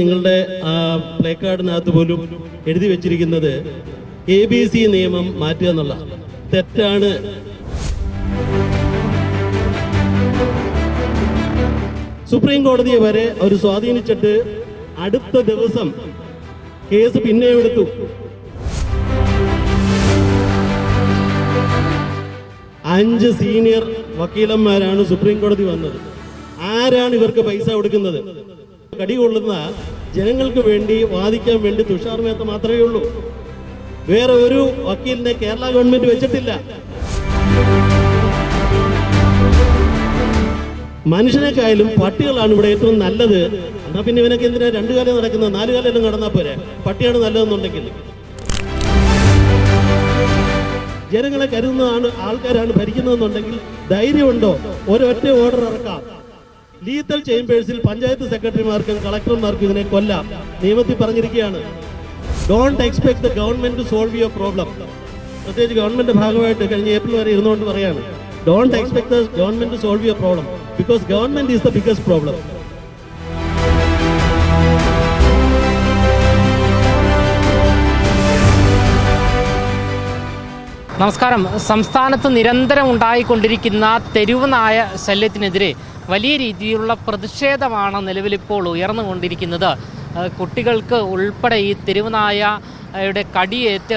നിങ്ങളുടെ ആ പ്ലേ കാർഡിനകത്ത് പോലും എഴുതി വെച്ചിരിക്കുന്നത് എ ബി സി നിയമം മാറ്റുക എന്നുള്ള തെറ്റാണ്. സുപ്രീം കോടതിയെ വരെ അവർ സ്വാധീനിച്ചിട്ട് അടുത്ത ദിവസം കേസ് പിന്നെയും എടുത്തു. അഞ്ച് സീനിയർ വക്കീലന്മാരാണ് സുപ്രീം കോടതി വന്നത്. ആരാണ് ഇവർക്ക് പൈസ കൊടുക്കുന്നത്? കടികൊള്ളുന്ന ജനങ്ങൾക്ക് വേണ്ടി വാദിക്കാൻ വേണ്ടി തുഷാർ മേത്ത മാത്രമേ ഉള്ളൂ. വേറെ ഒരു വക്കീലിനെ കേരള ഗവൺമെന്റ് വെച്ചിട്ടില്ല. മനുഷ്യനേക്കായാലും പട്ടികളാണ് ഇവിടെ ഏറ്റവും നല്ലത്. എന്നാ പിന്നെ ഇവനൊക്കെ എന്തിനാ രണ്ടു കാലം നടക്കുന്നത്? നാലു കാലം നടന്നാ പോരെ? പട്ടിയാണ് നല്ലതെന്നുണ്ടെങ്കിൽ. ജനങ്ങളെ കരുതുന്നതാണ് ആൾക്കാരാണ് ഭരിക്കുന്നതെന്നുണ്ടെങ്കിൽ ധൈര്യമുണ്ടോ? ഒരൊറ്റ ഓർഡർ ഇറക്കാം. ലീത്തൽ ചേംബേഴ്സിൽ പഞ്ചായത്ത് സെക്രട്ടറിമാർക്കും കളക്ടർമാർക്കും ഇതിനെ കൊല്ലാം. നിയമത്തിൽ പറഞ്ഞിരിക്കുകയാണ്. Don't expect the government to solve your problem പ്രത്യേകിച്ച് ഗവൺമെന്റ് ഭാഗമായിട്ട് കഴിഞ്ഞ ഏപ്രിൽ വരെ ഇരുന്നുകൊണ്ട് പറയാണ്. Don't expect the government to solve your problem because government is the biggest problem നമസ്കാരം. സംസ്ഥാനത്ത് നിരന്തരം ഉണ്ടായിക്കൊണ്ടിരിക്കുന്ന തെരുവ് നായ ശല്യത്തിനെതിരെ വലിയ രീതിയിലുള്ള പ്രതിഷേധമാണ് നിലവിലിപ്പോൾ ഉയർന്നുകൊണ്ടിരിക്കുന്നത്. കുട്ടികൾക്ക് ഉൾപ്പെടെ ഈ തിരുവനായ യുടെ കടിയേറ്റ്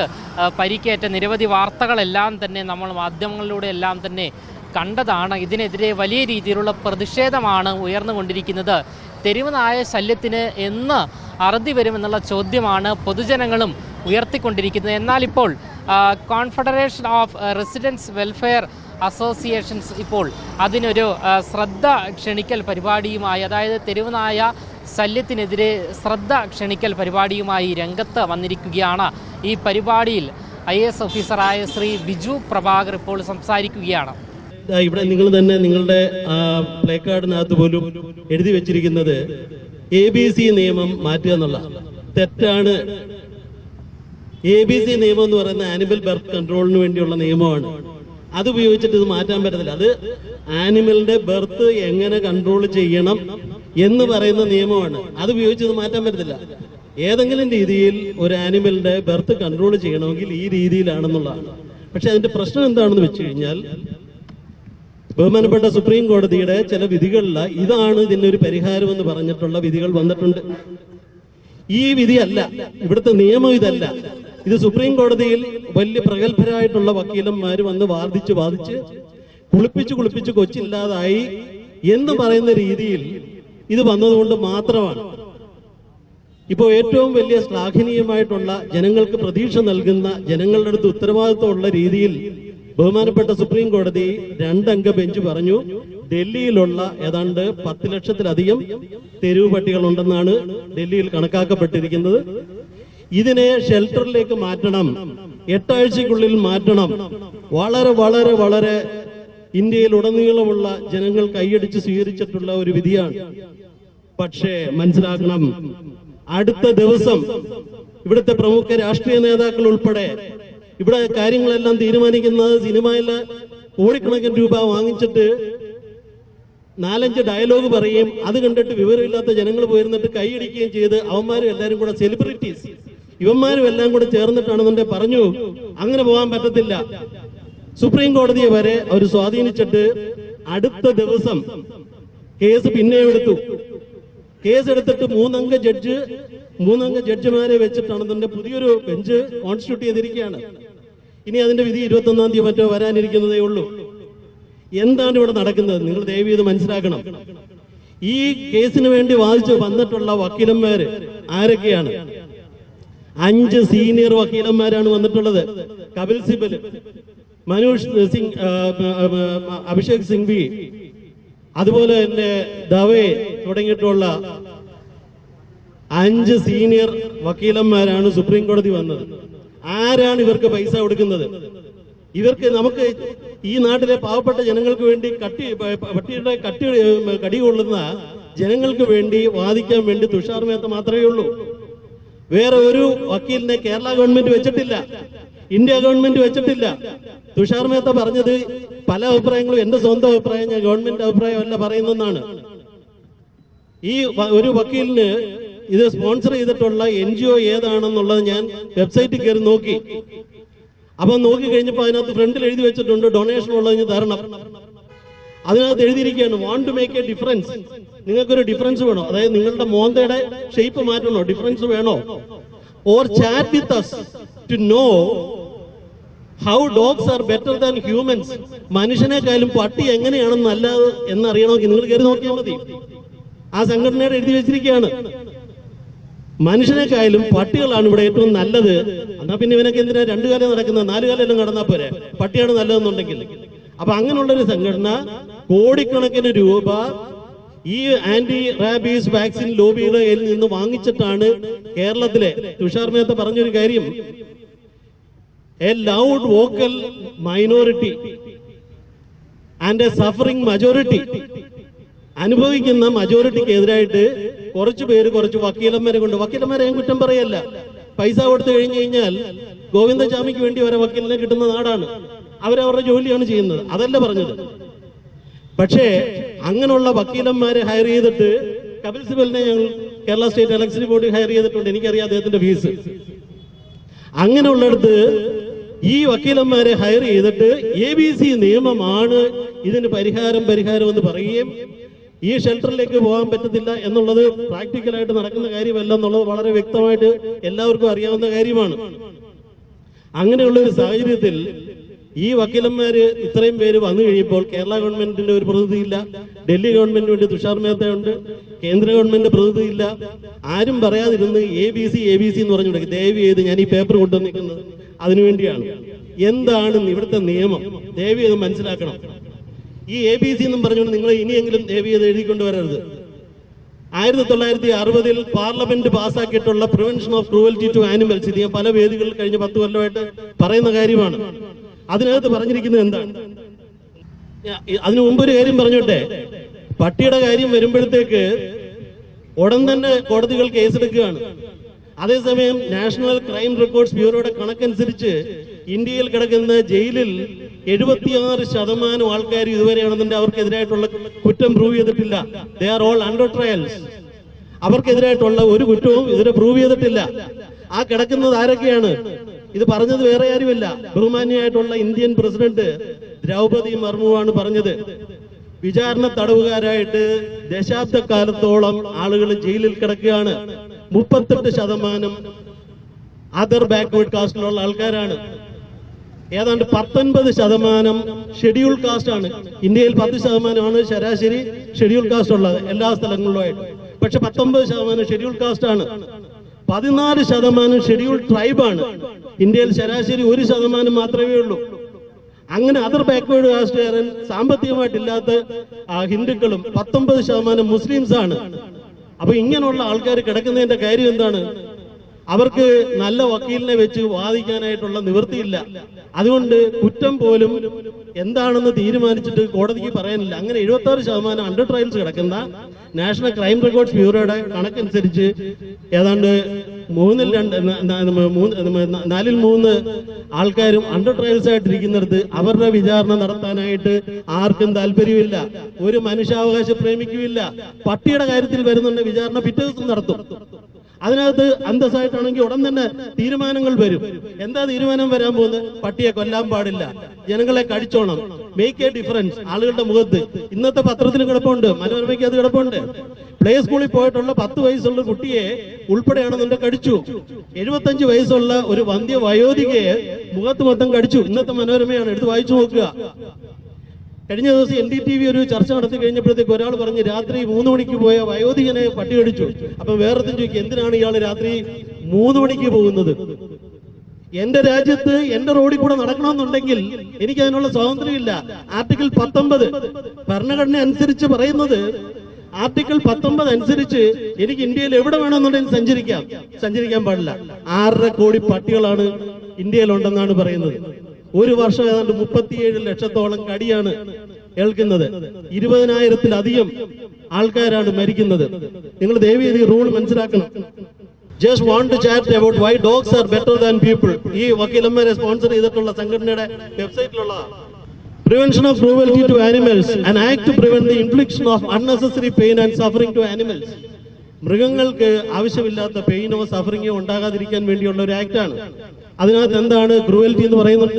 പരിക്കേറ്റ നിരവധി വാർത്തകളെല്ലാം തന്നെ നമ്മൾ മാധ്യമങ്ങളിലൂടെ എല്ലാം തന്നെ കണ്ടതാണ്. ഇതിനെതിരെ വലിയ രീതിയിലുള്ള പ്രതിഷേധമാണ് ഉയർന്നുകൊണ്ടിരിക്കുന്നത്. തെരുവ് നായ ശല്യത്തിന് എന്ന് അറുതി വരുമെന്നുള്ള ചോദ്യമാണ് പൊതുജനങ്ങളും ഉയർത്തിക്കൊണ്ടിരിക്കുന്നത്. എന്നാൽ ഇപ്പോൾ confederation of residence welfare associations ഇപ്പോൾ അതിനൊരു ശ്രദ്ധ ക്ഷണിക്കൽ പരിപാടിയുമായി അതായത് തെരുവനായ ശല്യത്തിനെതിരെ ശ്രദ്ധ ക്ഷണിക്കൽ പരിപാടിയുമായി രംഗത്ത് വന്നിരിക്കുകയാണ് ഈ പരിപാടിയിൽ ഐ എസ് ഓഫീസറായ ശ്രീ ബിജു പ്രഭാകർ ഇപ്പോൾ സംസാരിക്കുകയാണ്. ഇവിടെ നിങ്ങൾ തന്നെ നിങ്ങളുടെ പ്ലേ കാർഡിനകത്ത് പോലും എഴുതി വെച്ചിരിക്കുന്നത് എ ബി സി നിയമം മാറ്റുക എന്നുള്ള തെറ്റാണ്. എ ബി സി നിയമം എന്ന് പറയുന്ന ആനിമൽ ബർത്ത് കൺട്രോളിന് വേണ്ടിയുള്ള നിയമമാണ്. അത് ഉപയോഗിച്ചിട്ട് ഇത് മാറ്റാൻ പറ്റത്തില്ല. അത് ആനിമലിന്റെ ബർത്ത് എങ്ങനെ കൺട്രോൾ ചെയ്യണം എന്ന് പറയുന്ന നിയമമാണ്. അത് ഉപയോഗിച്ച് ഇത് മാറ്റാൻ പറ്റത്തില്ല. ഏതെങ്കിലും രീതിയിൽ ഒരു ആനിമലിന്റെ ബർത്ത് കൺട്രോൾ ചെയ്യണമെങ്കിൽ ഈ രീതിയിലാണെന്നുള്ളതാണ്. പക്ഷെ അതിന്റെ പ്രശ്നം എന്താണെന്ന് വെച്ച് കഴിഞ്ഞാൽ ബഹുമാനപ്പെട്ട സുപ്രീം കോടതിയുടെ ചില വിധികളിൽ ഇതാണ് ഇതിനൊരു പരിഹാരം എന്ന് പറഞ്ഞിട്ടുള്ള വിധികൾ വന്നിട്ടുണ്ട്. ഈ വിധിയല്ല ഇവിടുത്തെ നിയമം ഇതല്ല. ഇത് സുപ്രീം കോടതിയിൽ വലിയ പ്രഗത്ഭരായിട്ടുള്ള വക്കീലന്മാർ വന്ന് വാദിച്ച് വാദിച്ച് കുളിപ്പിച്ച് കുളിപ്പിച്ച് കൊച്ചില്ലാതായി എന്ന് പറയുന്ന രീതിയിൽ ഇത് വന്നതുകൊണ്ട് മാത്രമാണ്. ഇപ്പോൾ ഏറ്റവും വലിയ ശ്ലാഘനീയമായിട്ടുള്ള ജനങ്ങൾക്ക് പ്രതീക്ഷ നൽകുന്ന ജനങ്ങളുടെ അടുത്ത് ഉത്തരവാദിത്വമുള്ള രീതിയിൽ ബഹുമാനപ്പെട്ട സുപ്രീം കോടതി രണ്ടംഗ ബെഞ്ച് പറഞ്ഞു ഡൽഹിയിലുള്ള ഏതാണ്ട് പത്ത് ലക്ഷത്തിലധികം തെരുവ് പട്ടികളുണ്ടെന്നാണ് ഡൽഹിയിൽ കണക്കാക്കപ്പെട്ടിരിക്കുന്നത്. ഇതിനെ ഷെൽട്ടറിലേക്ക് മാറ്റണം. എട്ടാഴ്ചക്കുള്ളിൽ മാറ്റണം. വളരെ വളരെ വളരെ ഇന്ത്യയിൽ ഉടനീളമുള്ള ജനങ്ങൾ കൈയടിച്ച് സ്വീകരിച്ചിട്ടുള്ള ഒരു വിധിയാണ്. പക്ഷേ മനസ്സിലാക്കണം അടുത്ത ദിവസം ഇവിടുത്തെ പ്രമുഖ രാഷ്ട്രീയ നേതാക്കൾ ഉൾപ്പെടെ ഇവിടെ കാര്യങ്ങളെല്ലാം തീരുമാനിക്കുന്നത് സിനിമയിൽ കോടിക്കണക്കിന് രൂപ വാങ്ങിച്ചിട്ട് നാലഞ്ച് ഡയലോഗ് പറയുകയും അത് കണ്ടിട്ട് വിവരമില്ലാത്ത ജനങ്ങൾ പോയിരുന്നിട്ട് കൈയടിക്കുകയും ചെയ്ത് അവന്മാരും എല്ലാവരും കൂടെ സെലിബ്രിറ്റീസ് ഇവന്മാരും എല്ലാം കൂടെ ചേർന്നിട്ടാണെന്നുണ്ടെ പറഞ്ഞു അങ്ങനെ പോകാൻ പറ്റത്തില്ല. സുപ്രീം കോടതിയെ വരെ അവർ സ്വാധീനിച്ചിട്ട് അടുത്ത ദിവസം കേസ് പിന്നെയും എടുത്തു. കേസ് എടുത്തിട്ട് മൂന്നംഗ ജഡ്ജ് മൂന്നംഗ ജഡ്ജിമാരെ വെച്ചിട്ടാണ് ഇതിന്റെ പുതിയൊരു ബെഞ്ച് കോൺസ്റ്റിറ്റ്യൂട്ട് ചെയ്തിരിക്കുകയാണ്. ഇനി അതിന്റെ വിധി ഇരുപത്തി ഒന്നാം തീയതി മറ്റോ വരാനിരിക്കുന്നതേ ഉള്ളൂ. എന്താണ് ഇവിടെ നടക്കുന്നത്? നിങ്ങൾ ദയവ് ഇത് മനസ്സിലാക്കണം. ഈ കേസിന് വേണ്ടി വാദിച്ച് വന്നിട്ടുള്ള വക്കീലന്മാര് ആരൊക്കെയാണ്? അഞ്ച് സീനിയർ വക്കീലന്മാരാണ് വന്നിട്ടുള്ളത്. കപിൽ സിബൽ മനോജ് സിംഗ് അഭിഷേക് സിംഗ്വി അതുപോലെ തന്നെ ദവേ തുടങ്ങിയിട്ടുള്ള അഞ്ച് സീനിയർ വക്കീലന്മാരാണ് സുപ്രീം കോടതി വന്നത്. ആരാണ് ഇവർക്ക് പൈസ കൊടുക്കുന്നത്? ഇവർക്ക് നമുക്ക് ഈ നാട്ടിലെ പാവപ്പെട്ട ജനങ്ങൾക്ക് വേണ്ടി കട്ടി പട്ടിയുടെ കട്ടി കടികൊള്ളുന്ന കടി കൊള്ളുന്ന ജനങ്ങൾക്ക് വേണ്ടി വാദിക്കാൻ വേണ്ടി തുഷാർ മേത്ത മാത്രമേ ഉള്ളൂ. വേറെ ഒരു വക്കീലിനെ കേരള ഗവൺമെന്റ് വെച്ചിട്ടില്ല ഇന്ത്യ ഗവൺമെന്റ് വെച്ചിട്ടില്ല. തുഷാർ മേത്ത പറഞ്ഞത് പല അഭിപ്രായങ്ങളും എന്റെ സ്വന്തം അഭിപ്രായം ഞാൻ ഗവൺമെന്റ് അഭിപ്രായമല്ല പറയുന്നതാണ് ഈ ഒരു വക്കീലിന് ഇത് സ്പോൺസർ ചെയ്തിട്ടുള്ള എൻ ജി ഒ ഏതാണെന്നുള്ളത് ഞാൻ വെബ്സൈറ്റിൽ കയറി നോക്കി. അപ്പൊ നോക്കി കഴിഞ്ഞപ്പോൾ അതിനകത്ത് ഫ്രണ്ടിൽ എഴുതി വെച്ചിട്ടുണ്ട് ഡൊണേഷൻ ഉള്ളതിന് തരണം. അതിനകത്ത് എഴുതിയിരിക്കുകയാണ് want to make a difference നിങ്ങൾക്കൊരു ഡിഫറൻസ് വേണോ? അതായത് നിങ്ങളുടെ മോന്തയുടെ ഷേപ്പ് മാറ്റണോ? ഡിഫറൻസ് വേണോ? Or chat with us to know how dogs are better than humans മനുഷ്യനെക്കാളും പട്ടി എങ്ങനെയാണ് നല്ലത് എന്നറിയണമെങ്കിൽ നിങ്ങൾ കയറി നോക്കിയാൽ മതി. ആ സംഘടനയുടെ എഴുതി വെച്ചിരിക്കുകയാണ്. മനുഷ്യനെക്കായാലും പട്ടികളാണ് ഇവിടെ ഏറ്റവും നല്ലത്. എന്നാ പിന്നെ ഇവനൊക്കെ എന്തിനാ രണ്ടു കാലം നടക്കുന്നത്? നാലു കാലം കടന്നാ പോരെ? പട്ടിയാണ് നല്ലതെന്നുണ്ടെങ്കിൽ. അപ്പൊ അങ്ങനെയുള്ള ഒരു സംഘടന കോടിക്കണക്കിന് രൂപ ഈ ആന്റി റാബീസ് വാക്സിൻ ലോബിയുടെ നിന്ന് വാങ്ങിച്ചിട്ടാണ് കേരളത്തിലെ തുഷാർ മേത്ത പറഞ്ഞൊരു കാര്യം a loud vocal minority and a suffering majority അനുഭവിക്കുന്ന മജോറിറ്റിക്ക് എതിരായിട്ട് കുറച്ചു പേര് കുറച്ച് വക്കീലന്മാരെ കൊണ്ട് വക്കീലന്മാരെ ഞാൻ കുറ്റം പറയല്ല. പൈസ കൊടുത്തു കഴിഞ്ഞു കഴിഞ്ഞാൽ ഗോവിന്ദസ്വാമിക്ക് വേണ്ടി വരെ വക്കീലിനെ കിട്ടുന്ന നാടാണ്. അവരവരുടെ ജോലിയാണ് ചെയ്യുന്നത്. അതല്ല പറഞ്ഞത്. പക്ഷേ അങ്ങനെയുള്ള വക്കീലന്മാരെ ഹയർ ചെയ്തിട്ട് കപിൽ സിബലിനെ ഞങ്ങൾ Kerala state election board hire ചെയ്തിട്ടുണ്ട്. എനിക്കറിയാം അദ്ദേഹത്തിന്റെ ഫീസ് അങ്ങനെയുള്ളിടത്ത് ഈ വക്കീലന്മാരെ ഹയർ ചെയ്തിട്ട് എ ബി സി നിയമമാണ് ഇതിന് പരിഹാരം പരിഹാരം എന്ന് പറയുകയും ഈ ഷെൽട്ടറിലേക്ക് പോകാൻ പറ്റത്തില്ല എന്നുള്ളത് പ്രാക്ടിക്കലായിട്ട് നടക്കുന്ന കാര്യമല്ല എന്നുള്ളത് വളരെ വ്യക്തമായിട്ട് എല്ലാവർക്കും അറിയാവുന്ന കാര്യമാണ്. അങ്ങനെയുള്ള ഒരു സാഹചര്യത്തിൽ ഈ വക്കീലന്മാര് ഇത്രയും പേര് വന്നു കഴിയുമ്പോൾ കേരള ഗവൺമെന്റിന്റെ ഒരു പ്രതിനിധിയില്ല ഡൽഹി ഗവൺമെന്റിന് വേണ്ടി തുഷാർ മേത്തയുണ്ട് കേന്ദ്ര ഗവൺമെന്റ് പ്രതിനിധിയില്ല. ആരും പറയാതിരുന്ന് A B C A B C എന്ന് പറഞ്ഞു ദയവ് ചെയ്ത് ഞാൻ ഈ പേപ്പർ കൊണ്ടുവന്നിരിക്കുന്നത് അതിനുവേണ്ടിയാണ്. എന്താണ് ഇവിടുത്തെ നിയമം? ദയവ് ചെയ്ത് മനസ്സിലാക്കണം. ഈ എ ബി സി എന്നും പറഞ്ഞുകൊണ്ട് നിങ്ങൾ ഇനിയെങ്കിലും ദയവ് ചെയ്ത് എഴുതിക്കൊണ്ട് വരരുത്. ആയിരത്തി തൊള്ളായിരത്തി അറുപതിൽ parliament പാസ്സാക്കിയിട്ടുള്ള prevention of cruelty to animals ഇത് ഞാൻ പല വേദികളിൽ കഴിഞ്ഞ പത്ത് കൊല്ലമായിട്ട് പറയുന്ന കാര്യമാണ്. അതിനകത്ത് പറഞ്ഞിരിക്കുന്നത് എന്താണ്? അതിനു മുമ്പ് ഒരു കാര്യം പറഞ്ഞോട്ടെ? പട്ടിയുടെ കാര്യം വരുമ്പോഴത്തേക്ക് ഉടൻ തന്നെ കോടതികൾ കേസെടുക്കുകയാണ്. അതേസമയം നാഷണൽ ക്രൈം റെക്കോർഡ്സ് ബ്യൂറോയുടെ കണക്കനുസരിച്ച് ഇന്ത്യയിൽ കിടക്കുന്ന ജയിലിൽ എഴുപത്തിയാറ് ശതമാനം ആൾക്കാർ ഇതുവരെയാണെന്നുണ്ട് അവർക്കെതിരായിട്ടുള്ള കുറ്റം പ്രൂവ് ചെയ്തിട്ടില്ല. They are all under trials അവർക്കെതിരായിട്ടുള്ള ഒരു കുറ്റവും ഇതിനെ പ്രൂവ് ചെയ്തിട്ടില്ല. ആ കിടക്കുന്നത് ആരൊക്കെയാണ്? ഇത് പറഞ്ഞത് വേറെ ആരുമല്ല. ബഹുമാന്യായിട്ടുള്ള ഇന്ത്യൻ പ്രസിഡന്റ് ദ്രൗപതി മർമുവാണ് പറഞ്ഞത്. വിചാരണ തടവുകാരായിട്ട് ദശാബ്ദ കാലത്തോളം ആളുകൾ ജയിലിൽ കിടക്കുകയാണ്. മുപ്പത്തെട്ട് ശതമാനം അതർ ബാക്ക്വേർഡ് കാസ്റ്റിലുള്ള ആൾക്കാരാണ്. ഏതാണ്ട് പത്തൊൻപത് ശതമാനം ഷെഡ്യൂൾ കാസ്റ്റ് ആണ്. ഇന്ത്യയിൽ പത്ത് ശതമാനമാണ് ശരാശരി ഷെഡ്യൂൾ കാസ്റ്റ് ഉള്ളത് എല്ലാ സ്ഥലങ്ങളിലുമായിട്ട് പക്ഷെ പത്തൊമ്പത് ശതമാനം ഷെഡ്യൂൾ കാസ്റ്റ് ആണ്. പതിനാല് ശതമാനം ഷെഡ്യൂൾ ട്രൈബാണ് ഇന്ത്യയിൽ ശരാശരി ഒരു ശതമാനം മാത്രമേ ഉള്ളൂ. അങ്ങനെ അതർ ബാക്ക്വേർഡ് കാസ്റ്റുകാരൻ സാമ്പത്തികമായിട്ടില്ലാത്ത ഹിന്ദുക്കളും പത്തൊമ്പത് ശതമാനം മുസ്ലിംസാണ്. അപ്പൊ ഇങ്ങനെയുള്ള ആൾക്കാർ കിടക്കുന്നതിന്റെ കാര്യം എന്താണ്? അവർക്ക് നല്ല വക്കീലിനെ വെച്ച് വാദിക്കാനായിട്ടുള്ള നിവൃത്തിയില്ല. അതുകൊണ്ട് കുറ്റം പോലും എന്താണെന്ന് തീരുമാനിച്ചിട്ട് കോടതിക്ക് പറയാനില്ല. അങ്ങനെ എഴുപത്തി ആറ് ശതമാനം അണ്ടർ ട്രയൽസ് കിടക്കുന്ന നാഷണൽ ക്രൈം റെക്കോർഡ്സ് ബ്യൂറോയുടെ കണക്കനുസരിച്ച് ഏതാണ്ട് മൂന്നിൽ രണ്ട് നാലിൽ മൂന്ന് ആൾക്കാരും അണ്ടർ ട്രയൽസ് ആയിട്ടിരിക്കുന്നിടത്ത് അവരുടെ വിചാരണ നടത്താനായിട്ട് ആർക്കും താല്പര്യമില്ല. ഒരു മനുഷ്യാവകാശ പ്രേമിക്കുമില്ല. പട്ടിയുടെ കാര്യത്തിൽ വരുന്നുണ്ട് വിചാരണ പിറ്റേ ദിവസം നടത്തും. അതിനകത്ത് അന്തസ്സായിട്ടാണെങ്കിൽ ഉടൻ തന്നെ തീരുമാനങ്ങൾ വരും. എന്താ തീരുമാനം വരാൻ പോകുന്നത്? പട്ടിയെ കൊല്ലാൻ പാടില്ല. ജനങ്ങളെ കടിച്ചോണം. മേക്ക് എ ഡിഫറൻസ് ആളുകളുടെ മുഖത്ത്. ഇന്നത്തെ പത്രത്തിൽ കിടപ്പുണ്ട്. മനോരമയ്ക്ക് അത് കിടപ്പുണ്ട്. പ്ലേ സ്കൂളിൽ പോയിട്ടുള്ള പത്ത് വയസ്സുള്ള കുട്ടിയെ ഉൾപ്പെടെയാണെന്നുണ്ടെ കടിച്ചു. എഴുപത്തഞ്ച് വയസ്സുള്ള ഒരു വന്ധ്യ വയോധികയെ മുഖത്ത് മൊത്തം കടിച്ചു. ഇന്നത്തെ മനോരമയാണ്. എടുത്ത് വായിച്ചു നോക്കുക. കഴിഞ്ഞ ദിവസം എൽ ഡി ടി വി ഒരു ചർച്ച നടത്തി കഴിഞ്ഞപ്പോഴത്തേക്ക് ഒരാൾ പറഞ്ഞ് രാത്രി മൂന്ന് മണിക്ക് പോയ വയോധികനെ പട്ടി കടിച്ചു അപ്പൊ വേറെത്തും ചോദിക്കും എന്തിനാണ് ഇയാൾ രാത്രി മൂന്ന് മണിക്ക് പോകുന്നത്? എന്റെ രാജ്യത്ത് എന്റെ റോഡിൽ കൂടെ നടക്കണമെന്നുണ്ടെങ്കിൽ എനിക്ക് അതിനുള്ള സ്വാതന്ത്ര്യമില്ല ആർട്ടിക്കിൾ പത്തൊമ്പത് ഭരണഘടന അനുസരിച്ച് പറയുന്നത് ആർട്ടിക്കിൾ പത്തൊമ്പത് അനുസരിച്ച് എനിക്ക് ഇന്ത്യയിൽ എവിടെ വേണമെന്നുണ്ടെങ്കിൽ സഞ്ചരിക്കാം. സഞ്ചരിക്കാൻ പാടില്ല. ആറര കോടി പട്ടികളാണ് ഇന്ത്യയിലുണ്ടെന്നാണ് പറയുന്നത്. ഒരു വർഷം ഏതാണ്ട് മുപ്പത്തിയേഴ് ലക്ഷത്തോളം കടിയാണ് കേൾക്കുന്നത് ഇരുപതിനായിരത്തിലധികം ആൾക്കാരാണ് മരിക്കുന്നത്. നിങ്ങൾ ദേവീ ഈ റൂൾ മനസ്സിലാക്കണം. Just want to chat about why dogs are better than people ഈ വക്കീലന്മാരെ സ്പോൺസർ ചെയ്തിട്ടുള്ള സംഘടനയുടെ വെബ്സൈറ്റിലുള്ള prevention of cruelty to animals and act to prevent the infliction of unnecessary pain and suffering to animals മൃഗങ്ങൾക്ക് ആവശ്യമില്ലാത്ത പെയിനോ സഫറിങ്ങോ ഉണ്ടാകാതിരിക്കാൻ വേണ്ടിയുള്ള ഒരു ആക്ടാണ് അതിനകത്ത് എന്താണ് ക്രൂവൽറ്റി എന്ന് പറയുന്നത്?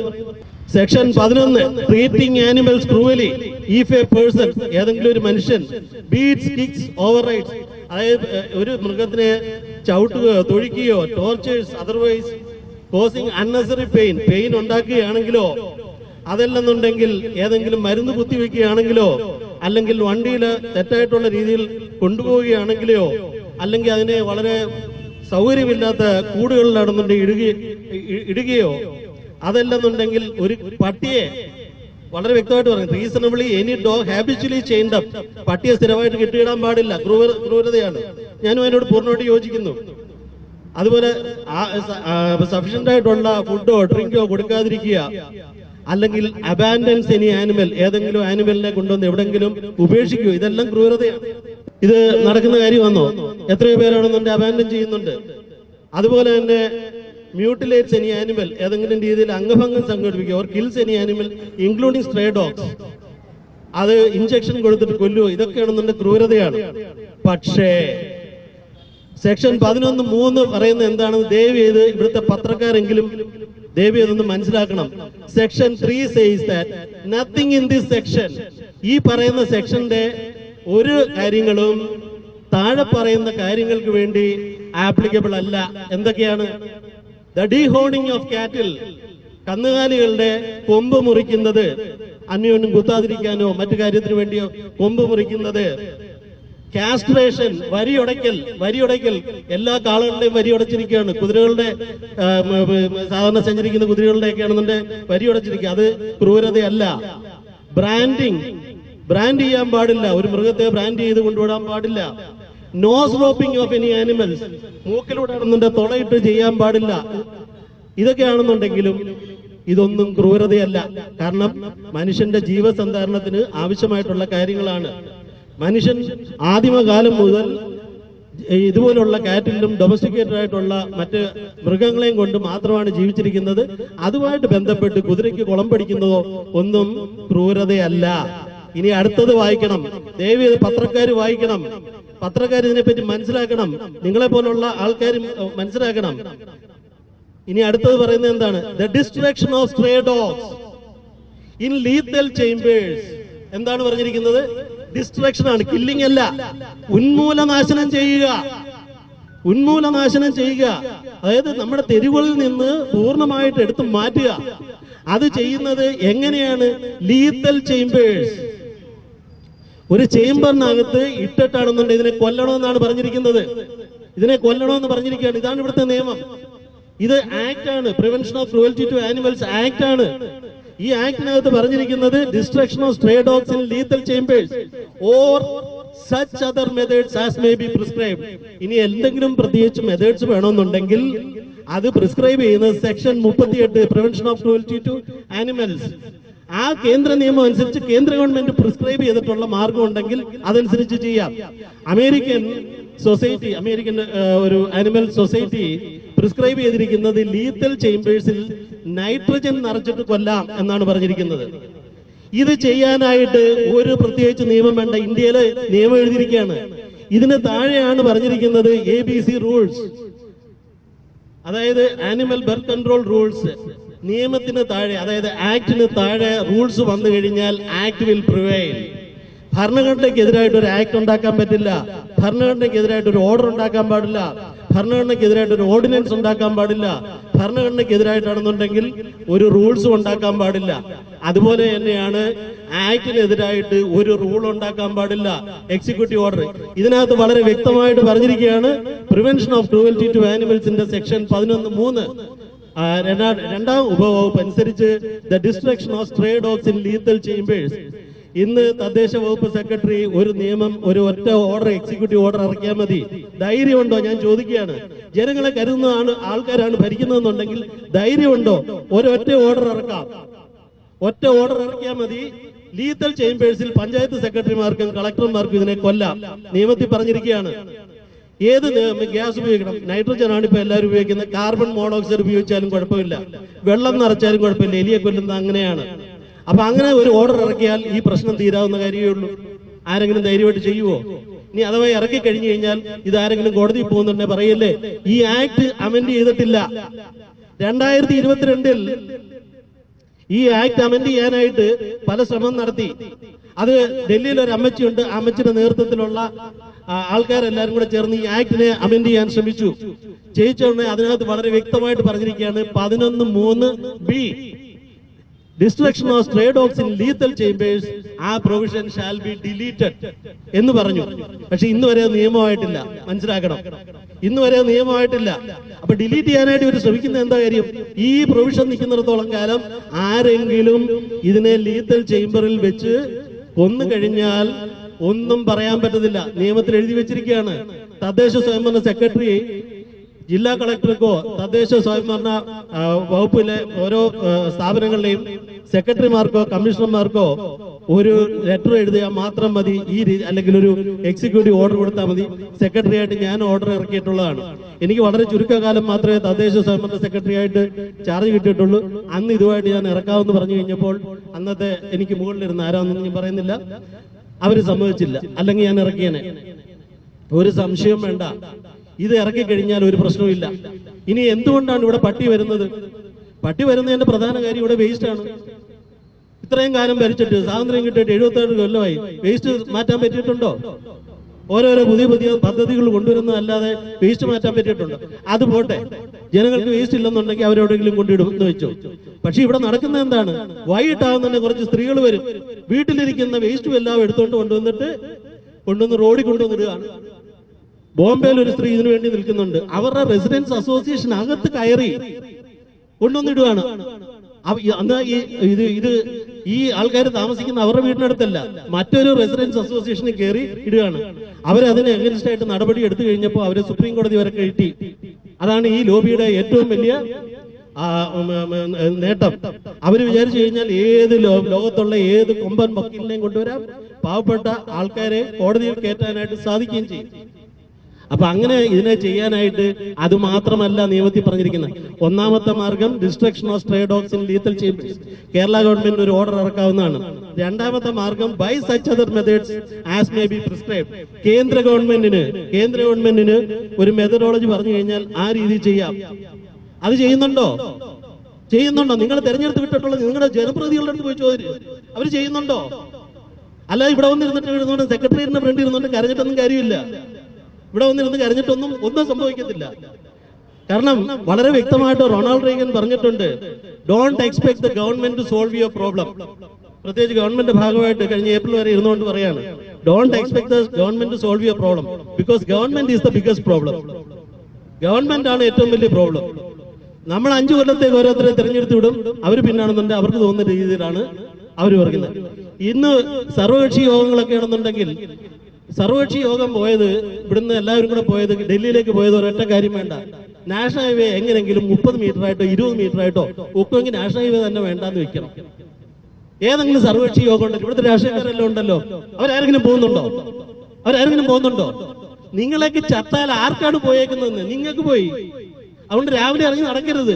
സെക്ഷൻ പതിനൊന്ന് treating animals cruelly if a person ഏതെങ്കിലും ഒരു മനുഷ്യൻ ബീറ്റ്സ് കിക്സ് ഓവർ റൈറ്റ്സ് അതായത് ഒരു മൃഗത്തിനെ ചവിട്ടുകയോ തൊഴിക്കുകയോ tortures otherwise causing unnecessary pain pain ഉണ്ടാക്കുകയാണെങ്കിലോ അതല്ലെന്നുണ്ടെങ്കിൽ ഏതെങ്കിലും മരുന്ന് കുത്തിവെക്കുകയാണെങ്കിലോ അല്ലെങ്കിൽ വണ്ടിയിൽ തെറ്റായിട്ടുള്ള രീതിയിൽ കൊണ്ടുപോവുകയാണെങ്കിലോ അല്ലെങ്കിൽ അതിനെ വളരെ സൗകര്യമില്ലാത്ത കൂടുകളിൽ നടന്നുണ്ട് ഇടുക ഇടുകയോ? അതല്ലെന്നുണ്ടെങ്കിൽ ഒരു പട്ടിയെ വളരെ വ്യക്തമായിട്ട് പറഞ്ഞു. റീസണബിളി എനി ഡോഗ് ഹാബിച്വലി ചെയ്യേണ്ട പട്ടിയെ സ്ഥിരമായിട്ട് കെട്ടിയിടാൻ പാടില്ല. ക്രൂര ക്രൂരതയാണ്. ഞാനും അതിനോട് പൂർണമായിട്ട് യോജിക്കുന്നു. അതുപോലെ സഫീഷ്യന്റ് ആയിട്ടുള്ള ഫുഡോ ഡ്രിങ്കോ കൊടുക്കാതിരിക്കുക. അല്ലെങ്കിൽ അബാൻഡൻസ് എനി ആനിമൽ ഏതെങ്കിലും ആനിമലിനെ കൊണ്ടുവന്ന് എവിടെങ്കിലും ഉപേക്ഷിക്കുക. ഇതെല്ലാം ക്രൂരതയാണ്. ഇത് നടക്കുന്ന കാര്യമാണോ എത്രയോ പേരാണെന്നുണ്ട് അബാൻഡൻ ചെയ്യുന്നുണ്ട്. അതുപോലെ തന്നെ മ്യൂട്ടിലേറ്റ്സ് എനി ആനിമൽ ഏതെങ്കിലും രീതിയിൽ അംഗഭംഗം സംഘടിപ്പിക്കുക. Or kills any animal including stray dogs അത് ഇഞ്ചക്ഷൻ കൊടുത്തിട്ട് കൊല്ലുക ഇതൊക്കെയാണെന്നുണ്ട് ക്രൂരതയാണ്. പക്ഷേ സെക്ഷൻ പതിനൊന്ന് മൂന്ന് പറയുന്നത് എന്താണെന്ന് ദേവി ചെയ്ത് ഇവിടുത്തെ പത്രക്കാരെങ്കിലും ദേവി ചെയ്തൊന്ന് മനസ്സിലാക്കണം. Section three says that nothing in this section ഈ പറയുന്ന സെക്ഷന്റെ ഒരു കാര്യങ്ങളും താഴെ പറയുന്ന കാര്യങ്ങൾക്ക് വേണ്ടി ആപ്ലിക്കബിൾ അല്ല. എന്തൊക്കെയാണ്? ദ ഡീഹോണിംഗ് ഓഫ് കാറ്റിൽ കന്നുകാലികളുടെ കൊമ്പ് മുറിക്കുന്നത്. അന്യോന്യം കുത്താതിരിക്കാനോ മറ്റു കാര്യത്തിന് വേണ്ടിയോ കൊമ്പ് മുറിക്കുന്നത്. കാസ്ട്രേഷൻ വരിയുടയ്ക്കൽ വരിയുടയ്ക്കൽ. എല്ലാ കാളുകളുടെയും വരിയുടച്ചിരിക്കുകയാണ്. കുതിരകളുടെ സാധാരണ സഞ്ചരിക്കുന്ന കുതിരകളുടെ ഒക്കെ ആണെന്നുണ്ടെങ്കിൽ വരിയുടച്ചിരിക്കുക. അത് ക്രൂരതയല്ല. ബ്രാൻഡിങ് ബ്രാൻഡ് ചെയ്യാൻ പാടില്ല. ഒരു മൃഗത്തെ ബ്രാൻഡ് ചെയ്ത് കൊണ്ടുവിടാൻ പാടില്ല. No roping of any animals മൂക്കിലൂടെ ഇടുന്നുണ്ട് തുളയിട്ട് ചെയ്യാൻ പാടില്ല. ഇതൊക്കെയാണെന്നുണ്ടെങ്കിലും ഇതൊന്നും ക്രൂരതയല്ല. കാരണം മനുഷ്യന്റെ ജീവസന്ധാരണത്തിന് ആവശ്യമായിട്ടുള്ള കാര്യങ്ങളാണ്. മനുഷ്യൻ ആദിമകാലം മുതൽ ഇതുപോലുള്ള കാറ്റിലും ഡൊമസ്റ്റിക്കേറ്റഡ് ആയിട്ടുള്ള മറ്റ് മൃഗങ്ങളെയും കൊണ്ട് മാത്രമാണ് ജീവിച്ചിരിക്കുന്നത്. അതുമായിട്ട് ബന്ധപ്പെട്ട് കുതിരയ്ക്ക് കുളം പിടിക്കുന്നതോ ഒന്നും ക്രൂരതയല്ല. ഇനി അടുത്തത് വായിക്കണം. ദേവി പത്രക്കാർ വായിക്കണം. പത്രക്കാർ ഇതിനെപ്പറ്റി മനസ്സിലാക്കണം. നിങ്ങളെ പോലുള്ള ആൾക്കാർ മനസ്സിലാക്കണം. ഇനി അടുത്തത് പറയുന്നത് എന്താണ്? The destruction of stray dogs in lethal chambers എന്താണ് പറഞ്ഞിരിക്കുന്നത്? ഡിസ്ട്രാക്ഷൻ ആണ്. കില്ലിംഗ് അല്ല. ഉന്മൂലനാശനം ചെയ്യുക. ഉന്മൂലനാശനം ചെയ്യുക. അതായത് നമ്മുടെ തെരുവുകളിൽ നിന്ന് പൂർണമായിട്ട് എടുത്തു മാറ്റുക. അത് ചെയ്യുന്നത് എങ്ങനെയാണ്? ലീത്തൽ ചേംബേഴ്സ് ഒരു ചേംബറിനകത്ത് ഇട്ടിട്ടാണെന്നുണ്ട് ഇതിനെ കൊല്ലണമെന്നാണ് പറഞ്ഞിരിക്കുന്നത്. ഇതിനെ കൊല്ലണമെന്ന് പറഞ്ഞിരിക്കുകയാണ്. ഇതാണ് ഇവിടുത്തെ നിയമം. ഇത് ആക്ട് ആണ്. Prevention of cruelty to animals act ആണ്. ഈ ആക്ടിനകത്ത് പറഞ്ഞിരിക്കുന്നത് destruction of stray dogs in lethal chambers or such other methods as may be prescribe ഇനി എന്തെങ്കിലും പ്രത്യേകിച്ച് മെത്തേഡ്സ് വേണമെന്നുണ്ടെങ്കിൽ അത് പ്രിസ്ക്രൈബ് ചെയ്യുന്നത് സെക്ഷൻ മുപ്പത്തിയെട്ട് prevention of cruelty to animals ആ കേന്ദ്ര നിയമം അനുസരിച്ച് കേന്ദ്ര ഗവൺമെന്റ് പ്രിസ്ക്രൈബ് ചെയ്തിട്ടുള്ള മാർഗം ഉണ്ടെങ്കിൽ അതനുസരിച്ച് ചെയ്യാം. അമേരിക്കൻ സൊസൈറ്റി അമേരിക്കൻ ഒരു ആനിമൽ സൊസൈറ്റി പ്രിസ്ക്രൈബ് ചെയ്തിരിക്കുന്നത് ലീത്തൽ ചേംബേഴ്സിൽ നൈട്രജൻ നിറച്ചിട്ട് കൊല്ലാം എന്നാണ് പറഞ്ഞിരിക്കുന്നത്. ഇത് ചെയ്യാനായിട്ട് ഒരു പ്രത്യേകിച്ച് നിയമം വേണ്ട ഇന്ത്യയിൽ നിയമം എഴുതിയിരിക്കുകയാണ്. ഇതിന് താഴെയാണ് പറഞ്ഞിരിക്കുന്നത് എ ബി സി റൂൾസ് അതായത് ആനിമൽ ബർത്ത് കൺട്രോൾ റൂൾസ് നിയമത്തിന് താഴെ അതായത് ആക്ടിന് താഴെ റൂൾസ് വന്നു കഴിഞ്ഞാൽ ആക്ട് വിൽ പ്രിവെയിൽ. ഭരണഘടനയ്ക്കെതിരായിട്ട് ഒരു ആക്ട് ഉണ്ടാക്കാൻ പറ്റില്ല. ഭരണഘടനയ്ക്കെതിരായിട്ട് ഒരു ഓർഡർ ഉണ്ടാക്കാൻ പാടില്ല. ഭരണഘടനയ്ക്കെതിരായിട്ട് ഒരു ഓർഡിനൻസ് ഉണ്ടാക്കാൻ പാടില്ല. ഭരണഘടനയ്ക്കെതിരായിട്ടാണെന്നുണ്ടെങ്കിൽ ഒരു റൂൾസും ഉണ്ടാക്കാൻ പാടില്ല. അതുപോലെ തന്നെയാണ് ആക്ടിനെതിരായിട്ട് ഒരു റൂൾ ഉണ്ടാക്കാൻ പാടില്ല. Executive order. ഇതിനകത്ത് വളരെ വ്യക്തമായിട്ട് പറഞ്ഞിരിക്കുകയാണ് പ്രിവെൻഷൻ ഓഫ് ക്രൂവൽറ്റി ടു ആനിമൽസിന്റെ സെക്ഷൻ പതിനൊന്ന് മൂന്ന്. രണ്ടാ- ഉപവകുപ്പ് അനുസരിച്ച് the destruction of stray dogs in lethal chambers ഇന്ന് തദ്ദേശ വകുപ്പ് സെക്രട്ടറി ഒരു നിയമം ഒരു ഒറ്റ ഓർഡർ എക്സിക്യൂട്ടീവ് ഓർഡർ ഇറക്കിയാൽ മതി. ധൈര്യമുണ്ടോ? ഞാൻ ചോദിക്കുകയാണ്. ജനങ്ങളെ കരുതുന്നതാണ് ആൾക്കാരാണ് ഭരിക്കുന്നതെന്നുണ്ടെങ്കിൽ ധൈര്യമുണ്ടോ? ഒരൊറ്റ ഓർഡർ ഇറക്കാം. ഒറ്റ ഓർഡർ ഇറക്കിയാൽ മതി. ലീതൽ ചേംബേഴ്സിൽ പഞ്ചായത്ത് സെക്രട്ടറിമാർക്കും കളക്ടർമാർക്കും ഇതിനെ കൊല്ലാം. നിയമത്തിൽ പറഞ്ഞിരിക്കുകയാണ്. ഏത് ഗ്യാസ് ഉപയോഗിക്കണം? നൈട്രജൻ ആണ് ഇപ്പൊ എല്ലാവരും ഉപയോഗിക്കുന്നത്. കാർബൺ മോണോക്സൈഡ് ഉപയോഗിച്ചാലും കുഴപ്പമില്ല. വെള്ളം നിറച്ചാലും കുഴപ്പമില്ല. എലിയെ കൊല്ലുന്നത് അങ്ങനെയാണ്. അപ്പൊ അങ്ങനെ ഒരു ഓർഡർ ഇറക്കിയാൽ ഈ പ്രശ്നം തീരാവുന്ന കാര്യമേ ഉള്ളൂ. ആരെങ്കിലും ധൈര്യമായിട്ട് ചെയ്യുവോ? ഇനി അഥവാ ഇറക്കി കഴിഞ്ഞു കഴിഞ്ഞാൽ ഇത് ആരെങ്കിലും കോടതിയിൽ പോകുന്നുണ്ടെ പറയല്ലേ ഈ ആക്ട് അമെൻഡ് ചെയ്തിട്ടില്ല. രണ്ടായിരത്തി ഇരുപത്തിരണ്ടിൽ ഈ ആക്ട് അമെൻഡ് ചെയ്യാനായിട്ട് പല ശ്രമം നടത്തി. അത് ഡൽഹിയിൽ ഒരു അമ്മച്ചിയുണ്ട്. ആ അമ്മച്ചിയുടെ നേതൃത്വത്തിലുള്ള ആൾക്കാരെല്ലാരും കൂടെ ചേർന്ന് ഈ ആക്ടിനെ അമെൻഡ് ചെയ്യാൻ ശ്രമിച്ചു. ജയിച്ചോടനെ അതിനകത്ത് വളരെ വ്യക്തമായിട്ട് പറഞ്ഞിരിക്കുകയാണ് പതിനൊന്ന് മൂന്ന് B. Destruction of trade dogs in lethal chambers ആ പ്രൊവിഷൻ ഷാൽ ബി ഡിലീറ്റഡ് എന്ന് പറഞ്ഞു. പക്ഷെ ഇന്ന് വരെ നിയമമായിട്ടില്ല. മനസ്സിലാക്കണം. ഇന്ന് വരെ നിയമമായിട്ടില്ല. അപ്പൊ ഡിലീറ്റ് ചെയ്യാനായിട്ട് ഇവർ ശ്രമിക്കുന്ന എന്താ കാര്യം? ഈ പ്രൊവിഷൻ നിൽക്കുന്നിടത്തോളം കാലം ആരെങ്കിലും ഇതിനെ ലീത്തൽ ചേംബറിൽ വെച്ച് കൊന്നു കഴിഞ്ഞാൽ ഒന്നും പറയാൻ പറ്റത്തില്ല. നിയമത്തിൽ എഴുതി വെച്ചിരിക്കുകയാണ്. തദ്ദേശ സ്വയംഭരണ സെക്രട്ടറി ജില്ലാ കളക്ടർക്കോ തദ്ദേശ സ്വയംഭരണ വകുപ്പിലെ ഓരോ സ്ഥാപനങ്ങളുടെയും സെക്രട്ടറിമാർക്കോ കമ്മീഷണർമാർക്കോ ഒരു ലെറ്റർ എഴുതിയാൽ മാത്രം മതി. ഈ അല്ലെങ്കിൽ ഒരു എക്സിക്യൂട്ടീവ് ഓർഡർ കൊടുത്താൽ മതി. സെക്രട്ടറി ആയിട്ട് ഞാൻ ഓർഡർ ഇറക്കിയിട്ടുള്ളതാണ്. എനിക്ക് വളരെ ചുരുക്കകാലം മാത്രമേ തദ്ദേശ സ്വയംഭരണ സെക്രട്ടറി ആയിട്ട് ചാർജ് കിട്ടിയിട്ടുള്ളൂ. അന്ന് ഇതുമായിട്ട് ഞാൻ ഇറക്കാമെന്ന് പറഞ്ഞു കഴിഞ്ഞപ്പോൾ അന്നത്തെ എനിക്ക് മുകളിലിരുന്ന ആരാന്നൊന്നും ഞാൻ പറയുന്നില്ല. അവർ സമ്മതിച്ചില്ല. അല്ലെങ്കിൽ ഞാൻ ഇറക്കിയനെ. ഒരു സംശയം വേണ്ട. ഇത് ഇറക്കി കഴിഞ്ഞാൽ ഒരു പ്രശ്നവുമില്ല ഇനി എന്തുകൊണ്ടാണ് ഇവിടെ പട്ടി വരുന്നത്? പട്ടി വരുന്നതിന്റെ പ്രധാന കാര്യം ഇവിടെ വേസ്റ്റ് ആണ്. ഇത്രയും കാലം ഭരിച്ചിട്ട് സ്വാതന്ത്ര്യം കിട്ടിയിട്ട് എഴുപത്തേഴ് കൊല്ലമായി. വേസ്റ്റ് മാറ്റാൻ പറ്റിയിട്ടുണ്ടോ? ഓരോരോ പുതിയ പുതിയ പദ്ധതികൾ കൊണ്ടുവരുന്നതല്ലാതെ വേസ്റ്റ് മാറ്റാൻ പറ്റിയിട്ടുണ്ട്. അത് പോട്ടെ. ജനങ്ങൾക്ക് വേസ്റ്റ് ഇല്ലെന്നുണ്ടെങ്കിൽ അവരെവിടെയെങ്കിലും കൊണ്ടിടും എന്ന് വെച്ചു. പക്ഷെ ഇവിടെ നടക്കുന്ന എന്താണ്? വൈകിട്ടാകുന്ന കുറച്ച് സ്ത്രീകൾ വരും. വീട്ടിലിരിക്കുന്ന വേസ്റ്റും എല്ലാം എടുത്തുകൊണ്ട് കൊണ്ടുവന്നിട്ട് കൊണ്ടുവന്ന് റോഡിൽ കൊണ്ടുവന്നിടുകയാണ്. ബോംബെയിൽ ഒരു സ്ത്രീ ഇതിനു വേണ്ടി നിൽക്കുന്നുണ്ട്. അവരുടെ റെസിഡൻസ് അസോസിയേഷൻ അകത്ത് കയറി കൊണ്ടുവന്നിടുകയാണ് അന്ന് ഈ ഇത് ഇത് ഈ ആൾക്കാർ താമസിക്കുന്ന അവരുടെ വീടിനടുത്തല്ല. മറ്റൊരു റെസിഡൻസ് അസോസിയേഷനിൽ കയറി ഇടുകയാണ് അവരതിന് എഗൻസ്റ്റ് ആയിട്ട് നടപടി എടുത്തു കഴിഞ്ഞപ്പോൾ അവരെ സുപ്രീം കോടതി വരെ കയറ്റി. അതാണ് ഈ ലോബിയുടെ ഏറ്റവും വലിയ നേട്ടം. അവർ വിചാരിച്ചു കഴിഞ്ഞാൽ ഏത് ലോകത്തുള്ള ഏത് കൊമ്പൻ വക്കീലിനെയും കൊണ്ടുവരാം. പാവപ്പെട്ട ആൾക്കാരെ കോടതിയിൽ കയറ്റാനായിട്ട് സാധിക്കുകയും ചെയ്യും. അപ്പൊ അങ്ങനെ ഇതിനെ ചെയ്യാനായിട്ട് അത് മാത്രമല്ല നിയമത്തിൽ പറഞ്ഞിരിക്കുന്നത്. ഒന്നാമത്തെ മാർഗം destruction of stray dogs in lethal chambers Kerala government ഒരു ഓർഡർ ഇറക്കാവുന്നതാണ്. രണ്ടാമത്തെ മാർഗം by such other methods as may be prescribe കേന്ദ്ര ഗവൺമെന്റിന് കേന്ദ്ര ഗവൺമെന്റിന് ഒരു മെത്തഡോളജി പറഞ്ഞു കഴിഞ്ഞാൽ ആ രീതി ചെയ്യാം. അത് ചെയ്യുന്നുണ്ടോ? ചെയ്യുന്നുണ്ടോ? നിങ്ങൾ തെരഞ്ഞെടുത്ത് വിട്ടിട്ടുള്ള നിങ്ങളുടെ ജനപ്രതിനിധികളുടെ അടുത്ത് പോയി ചോദിച്ചു അവർ ചെയ്യുന്നുണ്ടോ? അല്ല ഇവിടെ വന്നിരുന്നിട്ട് ഇരുന്നുകൊണ്ട് സെക്രട്ടേറിയറ്റിന്റെ ഫ്രണ്ട് ഇരുന്നുകൊണ്ട് കരഞ്ഞിട്ടൊന്നും കാര്യമില്ല. ഇവിടെ വന്നിരുന്ന് കരഞ്ഞിട്ടൊന്നും ഒന്നും സംഭവിക്കത്തില്ല. കാരണം വളരെ വ്യക്തമായിട്ട് റൊണാൾഡ് റീഗൻ പറഞ്ഞിട്ടുണ്ട് don't expect the government to solve your problem പ്രത്യേകിച്ച് ഗവൺമെന്റ് ഭാഗമായിട്ട് കഴിഞ്ഞ ഏപ്രിൽ വരെ ഇരുന്നുകൊണ്ട് പറയാണ് don't expect the government to solve your problem because government is the biggest problem government ആണ് ഏറ്റവും വലിയ പ്രോബ്ലം നമ്മൾ അഞ്ചു കൊല്ലത്തേക്ക് ഓരോരുത്തരെ തിരഞ്ഞെടുത്ത് വിടും അവർ പിന്നാണെന്നുണ്ട് അവർക്ക് തോന്നുന്ന രീതിയിലാണ് അവർ പറയുന്നത്. ഇന്ന് സർവകക്ഷി യോഗങ്ങളൊക്കെ ആണെന്നുണ്ടെങ്കിൽ സർവകക്ഷി യോഗം പോയത് ഇവിടുന്ന് എല്ലാവരും കൂടെ പോയത് ഡൽഹിയിലേക്ക് പോയത് ഒരൊറ്റ കാര്യം വേണ്ട. നാഷണൽ ഹൈവേ എങ്ങനെങ്കിലും മുപ്പത് മീറ്റർ ആയിട്ടോ ഇരുപത് മീറ്റർ ആയിട്ടോ ഒക്കുമെങ്കിൽ നാഷണൽ ഹൈവേ തന്നെ വേണ്ടാന്ന് വെക്കണം. ഏതെങ്കിലും സർവകക്ഷി യോഗം ഉണ്ടല്ലോ. ഇവിടുത്തെ രാഷ്ട്രീയക്കാരെല്ലാം ഉണ്ടല്ലോ. അവരാരെങ്കിലും പോകുന്നുണ്ടോ? അവരാരെങ്കിലും പോകുന്നുണ്ടോ? നിങ്ങളൊക്കെ ചത്താൽ ആർക്കാണ് പോയേക്കുന്നത് നിങ്ങൾക്ക് പോയി. അതുകൊണ്ട് രാവിലെ ഇറങ്ങി നടക്കരുത്.